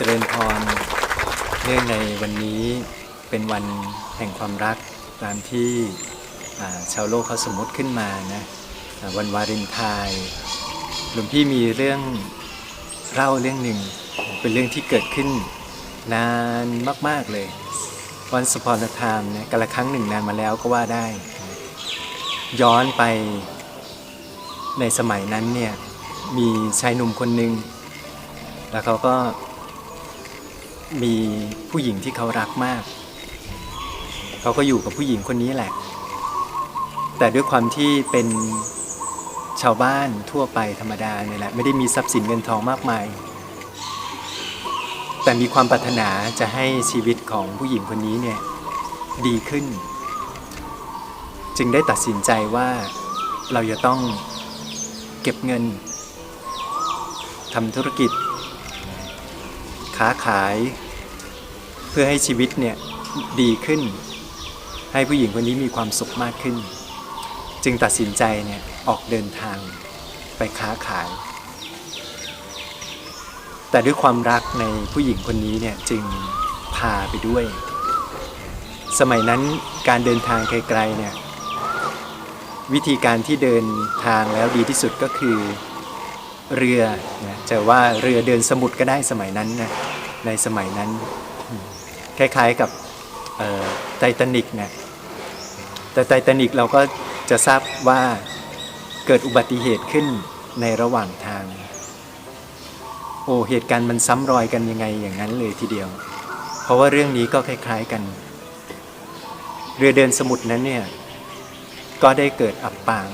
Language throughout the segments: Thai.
เจริญพร เนื่องในวันนี้เป็นวันแห่งความรักตามที่ชาวโลกเขาสมมติขึ้นมานะวันวาเลนไทน์หลวงพี่มีเรื่องเล่าเรื่องหนึ่ง เป็นเรื่องที่เกิดขึ้นนานมาก ๆเลยวันสปอนธามเนี่ยกละครั้งหนึ่งนานมาแล้วก็ว่าได้ ย้อนไปในสมัยนั้นเนี่ยมีชายหนุ่มคนหนึ่งแล้วเขาก็ มีผู้หญิงที่เขารักมาก เขาก็อยู่กับผู้หญิงคนนี้แหละ แต่ด้วยความที่เป็นชาวบ้านทั่วไปธรรมดาเนี่ยแหละไม่ได้มีทรัพย์สินเงินทองมากมาย แต่มีความปรารถนาจะให้ชีวิตของผู้หญิงคนนี้เนี่ยดีขึ้น จึงได้ตัดสินใจว่าเราจะต้องเก็บเงินทำธุรกิจ ค้าขาย เพื่อให้ชีวิตเนี่ยดีขึ้น ให้ผู้หญิงคนนี้มีความสุขมากขึ้น จึงตัดสินใจเนี่ยออกเดินทางไปค้าขาย แต่ด้วยความรักในผู้หญิงคนนี้เนี่ยจึงพาไปด้วย สมัยนั้นการเดินทางไกลๆเนี่ยวิธีการที่เดินทางแล้วดีที่สุดก็คือ เรือนะจะว่าเรือเดินสมุทรก็ได้สมัยนั้นนะในสมัยนั้น คล้ายๆกับไททานิกนะแต่ไททานิกเราก็จะทราบว่าเกิดอุบัติเหตุขึ้นในระหว่างทาง โอ้เหตุการณ์มันซ้ำรอยกันยังไงอย่างนั้นเลยทีเดียว เพราะว่าเรื่องนี้ก็คล้าย ๆกัน เรือเดินสมุทรนั้นเนี่ยก็ได้เกิดอับปาง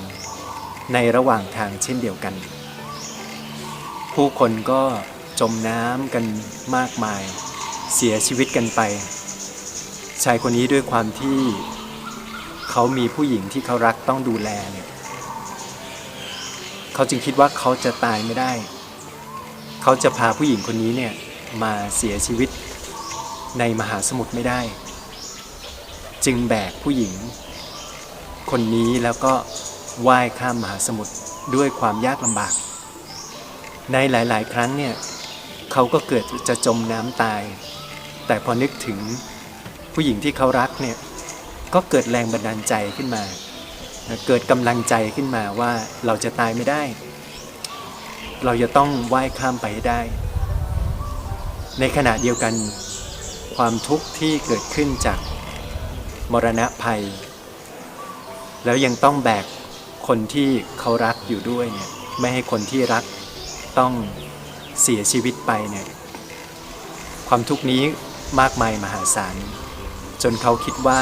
ในระหว่างทางเช่นเดียวกัน ผู้คนก็จมน้ำกันมากมาย เสียชีวิตกันไป ชายคนนี้ด้วยความที่เขามีผู้หญิงที่เขารักต้องดูแลเนี่ยเขาจึงคิดว่าเขาจะตายไม่ได้ เขาจะพาผู้หญิงคนนี้เนี่ยมาเสียชีวิตในมหาสมุทรไม่ได้ จึงแบกผู้หญิง คนนี้แล้วก็ว่ายข้ามมหาสมุทรด้วยความยากลำบาก ในหลาย ๆ ครั้งเนี่ยเขาก็เกิดจะจมน้ำตาย แต่พอนึกถึงผู้หญิงที่เขารักเนี่ยก็เกิดแรงบันดาลใจขึ้นมา เกิดกำลังใจขึ้นมาว่าเราจะตายไม่ได้ เราจะต้องว่ายข้ามไปให้ได้ ในขณะเดียวกันความทุกข์ที่เกิดขึ้นจากมรณะภัย แล้วยังต้องแบกคนที่เขารักอยู่ด้วยเนี่ยไม่ให้คนที่รัก ต้องเสียชีวิตไปเนี่ยความทุกข์นี้มากมายมหาศาล จนเขาคิดว่า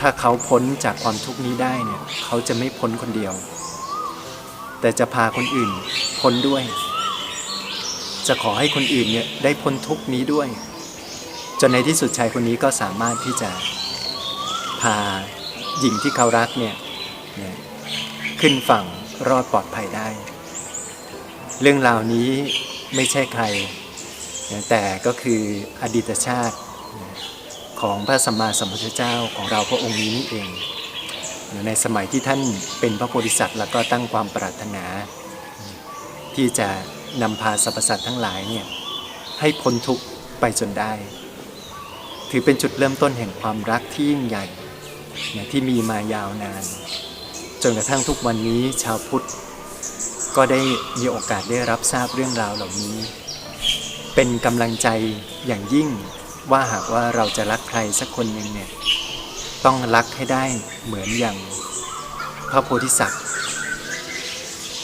ถ้าเขาพ้นจากความทุกข์นี้ได้เนี่ยเขาจะไม่พ้นคนเดียว แต่จะพาคนอื่นพ้นด้วย จะขอให้คนอื่นเนี่ยได้พ้นทุกข์นี้ด้วย จนในที่สุดชายคนนี้ก็สามารถที่จะพาหญิงที่เขารักเนี่ยเนี่ยขึ้นฝั่งรอดปลอดภัยได้ เรื่องราวนี้ไม่ใช่ใคร แต่ก็คืออดีตชาติของพระสัมมาสัมพุทธเจ้าของเราพระองค์นี้นี่เอง ในสมัยที่ท่านเป็นพระโพธิสัตว์แล้วก็ตั้งความปรารถนา ที่จะนำพาสรรพสัตว์ทั้งหลายเนี่ยให้พ้นทุกข์ไปจนได้ ถือเป็นจุดเริ่มต้นแห่งความรักที่ยิ่งใหญ่ที่มีมายาวนาน จนกระทั่งทุกวันนี้ชาวพุทธ ก็ได้มีโอกาสได้รับทราบเรื่องราวเหล่านี้ เป็นกำลังใจอย่างยิ่งว่าหากว่าเราจะรักใครสักคนหนึ่งเนี่ยต้องรักให้ได้เหมือนอย่างพระโพธิสัตว์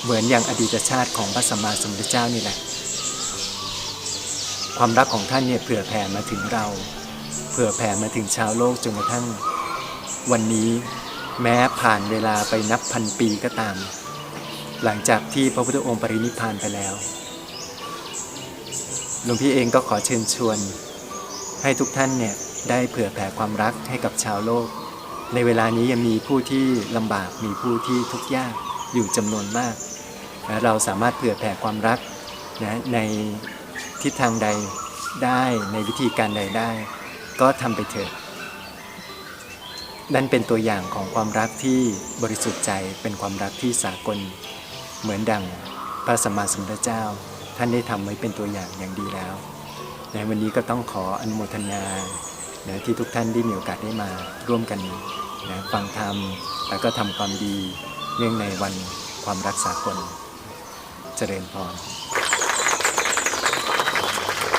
เหมือนอย่างอดีตชาติของพระสัมมาสัมพุทธเจ้านี่แหละ ความรักของท่านเนี่ยเผื่อแผ่มาถึงเรา เผื่อแผ่มาถึงชาวโลกจนกระทั่ง วันนี้แม้ผ่านเวลาไปนับพันปีก็ตาม หลังจากที่พระพุทธองค์ปรินิพพานไปแล้ว หลวงพี่เองก็ขอเชิญชวน ให้ทุกท่านเนี่ยได้เผื่อแผ่ความรักให้กับชาวโลก ในเวลานี้ยังมีผู้ที่ลำบากมีผู้ที่ทุกข์ยากอยู่จำนวนมากและเราสามารถเผื่อแผ่ความรักนะในทิศทางใดได้ในวิธีการใดได้ ก็ทำไปเถิดนั่นเป็นตัวอย่างของความรักที่บริสุทธิ์ใจเป็นความรักที่สากล เหมือนดังพระสัมมาสัมพุทธเจ้า ท่านได้ทำไว้เป็นตัวอย่างอย่างดีแล้วในวันนี้ก็ต้องขออนุโมทนานะที่ทุกท่านได้มีโอกาสได้มาร่วมกันนะฟังธรรมแล้วก็ทำความดีเนื่องในวันความรักษากลเจริญพร